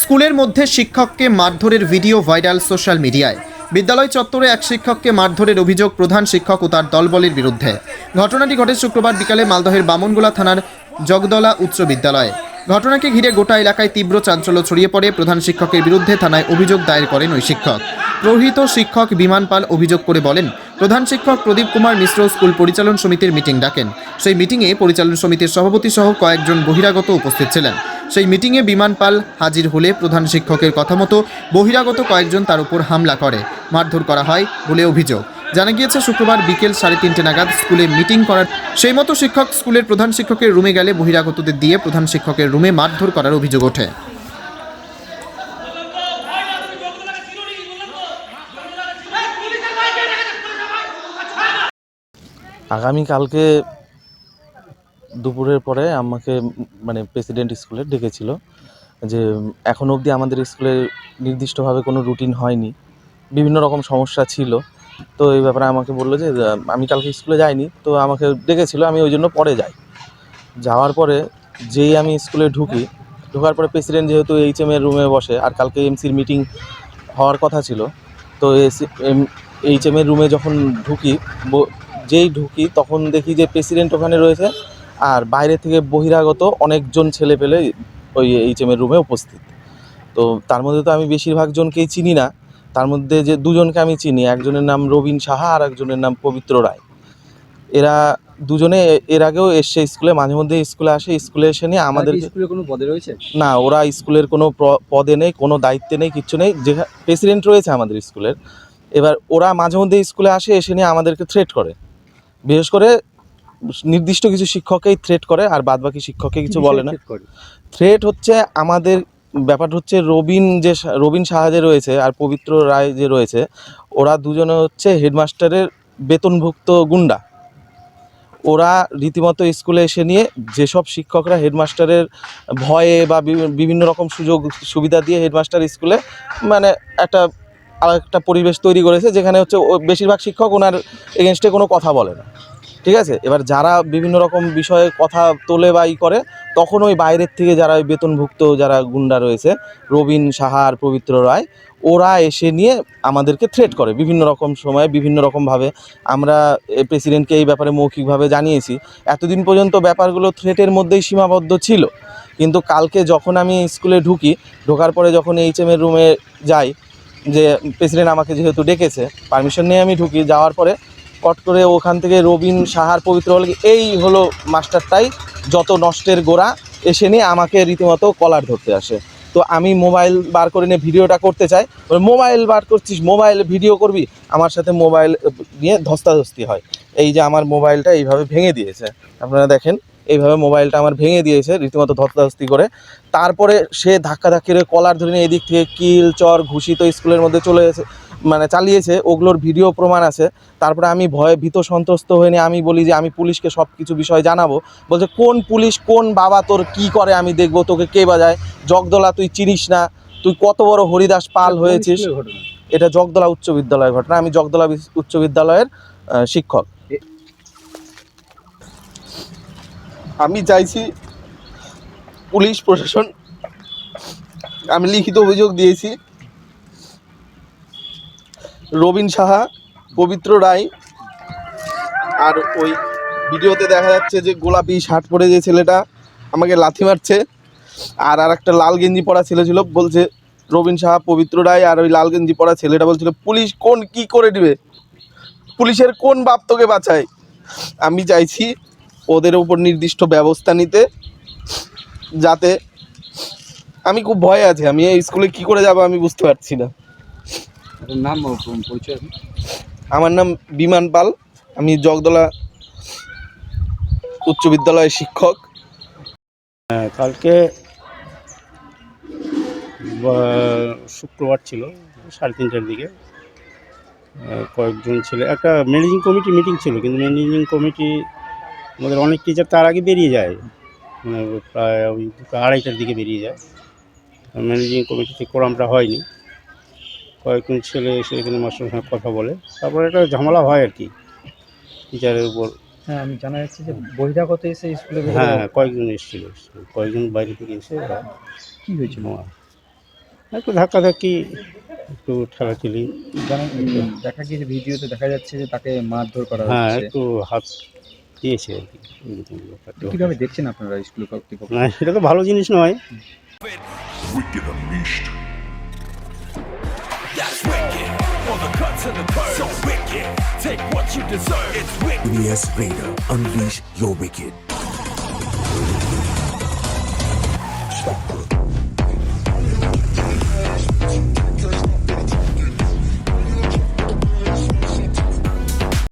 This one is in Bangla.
স্কুলের মধ্যে শিক্ষককে মারধরের ভিডিও ভাইরাল সোশ্যাল মিডিয়ায়। বিদ্যালয় চত্বরে এক শিক্ষককে মারধরের অভিযোগ প্রধান শিক্ষক ও তার দলবলের বিরুদ্ধে। ঘটনাটি ঘটে শুক্রবার বিকালে মালদহের বামনগোলা থানার জগদলা উচ্চ বিদ্যালয়ে। ঘটনাকে ঘিরে গোটা এলাকায় তীব্র চাঞ্চল্য ছড়িয়ে পড়ে প্রধান শিক্ষকের বিরুদ্ধে থানায় অভিযোগ দায়ের করেন ওই শিক্ষক। প্রহিত শিক্ষক বিমান পাল অভিযোগ করে বলেন, প্রধান শিক্ষক প্রদীপ কুমার মিশ্র স্কুল পরিচালন সমিতির মিটিং ডাকেন। সেই মিটিংয়ে পরিচালন সমিতির সভাপতি সহ কয়েকজন বহিরাগত উপস্থিত ছিলেন। সেই মিটিংয়ে বিমান পাল হাজির হলে প্রধান শিক্ষকের কথা মতো বহিরাগত কয়েকজন তার উপর হামলা করে। মারধর করা হয় বলে অভিযোগ। জানা গিয়েছে, শুক্রবার বিকেল সাড়ে তিনটে নাগাদ স্কুলে মিটিং করার সেই মতো শিক্ষক স্কুলের প্রধান শিক্ষকের রুমে গেলে বহিরাগতদের দিয়ে প্রধান শিক্ষকের রুমে মারধর করার অভিযোগ ওঠে। আগামীকালকে দুপুরের পরে আমাকে মানে প্রেসিডেন্ট স্কুলে ডেকেছিল যে, এখন অবধি আমাদের স্কুলে নির্দিষ্টভাবে কোনো রুটিন হয়নি। বিভিন্ন রকম সমস্যা ছিল। তো এই ব্যাপারে আমাকে বলল যে আমি কালকে স্কুলে যাইনি। তো আমাকে ডেকেছিল, আমি ওই জন্য পরে যাই। যাওয়ার পরে যেই আমি স্কুলে ঢুকি, ঢোকার পরে প্রেসিডেন্ট যেহেতু এইচ এম এর রুমে বসে, আর কালকে এমসির মিটিং হওয়ার কথা ছিল, তো এইচ এম এর রুমে যখন ঢুকি যেই ঢুকি, তখন দেখি যে প্রেসিডেন্ট ওখানে রয়েছে। আর বাইরে থেকে বহিরাগত অনেকজন ছেলে পেলে ওই এইচ এম এর রুমে উপস্থিত। তো তার মধ্যে তো আমি বেশিরভাগ জনকেই চিনি না। তার মধ্যে যে দুজনকে আমি চিনি একজনের নাম রবিন সাহা আর একজনের নাম পবিত্র রায়। এরা দুজনে এর আগেও এসছে স্কুলে মাঝে মধ্যে স্কুলে আসে স্কুলে এসে নিয়ে আমাদের স্কুলে কোনো পদে রয়েছে? না ওরা স্কুলের কোনো পদে নেই কোনো দায়িত্বে নেই কিচ্ছু নেই। যে প্রেসিডেন্ট রয়েছে আমাদের স্কুলের এবার ওরা মাঝে মধ্যে স্কুলে আসে এসে নিয়ে আমাদেরকে থ্রেট করে। বিশেষ করে নির্দিষ্ট কিছু শিক্ষককেই থ্রেট করে আর বাদ বাকি শিক্ষককে কিছু বলে না। থ্রেট হচ্ছে আমাদের ব্যাপার হচ্ছে রবিন যে রবিন সাহা যে রয়েছে আর পবিত্র রায় যে রয়েছে ওরা দুজনে হচ্ছে হেডমাস্টারের বেতনভুক্ত গুন্ডা। ওরা রীতিমতো স্কুলে এসে নিয়ে যেসব শিক্ষকরা হেডমাস্টারের ভয়ে বা বিভিন্ন রকম সুযোগ সুবিধা দিয়ে হেডমাস্টার স্কুলে মানে একটা আর একটা পরিবেশ তৈরি করেছে যেখানে হচ্ছে ও বেশিরভাগ শিক্ষক ওনার এগেনস্টে কোনো কথা বলে না। ঠিক আছে? এবার যারা বিভিন্ন রকম বিষয়ে কথা তোলে বা ই করে, তখন ওই বাইরের থেকে যারা ওই বেতনভুক্ত যারা গুন্ডা রয়েছে, রবিন সাহা আর পবিত্র রায়, ওরা এসে নিয়ে আমাদেরকে থ্রেট করে। বিভিন্ন রকম সময়ে, বিভিন্ন রকমভাবে আমরা প্রেসিডেন্টকে এই ব্যাপারে মৌখিকভাবে জানিয়েছি। এতদিন পর্যন্ত ব্যাপারগুলো থ্রেটের মধ্যেই সীমাবদ্ধ ছিল। কিন্তু কালকে যখন আমি স্কুলে ঢুকি, ঢোকার পরে যখন এইচ এম এর রুমে যাই, যে প্রেসিডেন্ট আমাকে যেহেতু ডেকেছে পারমিশন নিয়ে আমি ঢুকি, যাওয়ার পরে কট করে ওখান থেকে রবিন সাহার পবিত্র বলে এই হলো মাস্টারটাই, যত নষ্টের গোড়া, এসে নিয়ে আমাকে রীতিমতো কলার ধরতে আসে। তো আমি মোবাইল বার করে নিয়ে ভিডিওটা করতে চাই। মোবাইল বার করছিস, মোবাইল ভিডিও করবি? আমার সাথে মোবাইল নিয়ে ধস্তাধস্তি হয়। এই যে আমার মোবাইলটা এইভাবে ভেঙে দিয়েছে। আপনারা দেখেন, এইভাবে মোবাইলটা আমার ভেঙে দিয়েছে, রীতিমতো ধস্তাধস্তি করে। তারপরে সে ধাক্কা ধাক্কি কলার ধরে নিয়ে এদিক থেকে কিল, চর, ঘুষি তো স্কুলের মধ্যে চলে মানে চালিয়েছে ওগুলোর ভিডিও প্রমাণ আছে। তারপরে আমি ভয়ে ভীত সন্ত্রস্ত হয়ে নিয়ে আমি বলি যে আমি পুলিশকে সব কিছু বিষয় জানাব। বলছে কোন পুলিশ কোন বাবা তোর কি করে আমি দেখব তোকে কে বাজায়? জগদলা তুই চিনিস না? তুই কত বড় হরিদাস পাল হয়েছিস? এটা জগদলা উচ্চ বিদ্যালয়ের ঘটনা। আমি জগদলা উচ্চ বিদ্যালয়ের শিক্ষক। আমি চাইছি পুলিশ প্রশাসন আমি লিখিত অভিযোগ দিয়েছি। রবিন সাহা, পবিত্র রায়। আর ওই ভিডিওতে দেখা যাচ্ছে যে গোলাপি শার্ট পরে যে ছেলেটা আমাকে লাথি মারছে, আর আর একটা লাল গেঞ্জি পরা ছেলে ছিল, বলছে, রবিন সাহা, পবিত্র রায়, আর ওই লাল গেঞ্জি পরা ছেলেটা বলছিল, পুলিশ কোন কি করে দিবে? পুলিশের কোন বাপ তোকে বাঁচায়? আমি চাইছি ওদের উপর নির্দিষ্ট ব্যবস্থা নিতে, যাতে আমি খুব ভয়ে আছি। আমি এই স্কুলে কি করে যাব আমি বুঝতে পারছি না। আপনার নাম পরিচয় আমার নাম বিমান পাল। আমি জগদলা উচ্চ বিদ্যালয়ের শিক্ষক। কালকে শুক্রবার ছিল সাড়ে তিনটার দিকে। কয়েকজন ছেলে একটা ম্যানেজিং কমিটি মিটিং ছিল কিন্তু ম্যানেজিং কমিটি আমাদের অনেক টিচার তার আগে বেরিয়ে যায়। মানে প্রায় ওই দুটো আড়াইটার দিকে বেরিয়ে যায়। ম্যানেজিং কমিটিতে কোরামটা হয়নি। কয়েকজন ছেলে এসে এখানে মাস্টারের সঙ্গে কথা বলে। তারপরে একটা ঝামেলা হয় আর কি টিচারের উপর। হ্যাঁ আমি জানা যাচ্ছে যে বহিরাগত এসে স্কুলে হ্যাঁ কয়েকজন এসেছিল কয়েকজন বাইরে থেকে এসে কি হয়েছিল? একটু ধাক্কাধাক্কি একটু ঠেলাঠেলি। জানা দেখা গিয়েছে ভিডিওতে দেখা যাচ্ছে যে তাকে মারধর করা হ্যাঁ একটু হাত দিয়েছে আর কি। কীভাবে দেখছেন আপনারা স্কুল কর্তৃপক্ষ? না এটা তো ভালো জিনিস নয়. That's wicked. On the cut to the curb. So wicked. Take what you deserve. It's wicked. BS Vader, unleash your wicked.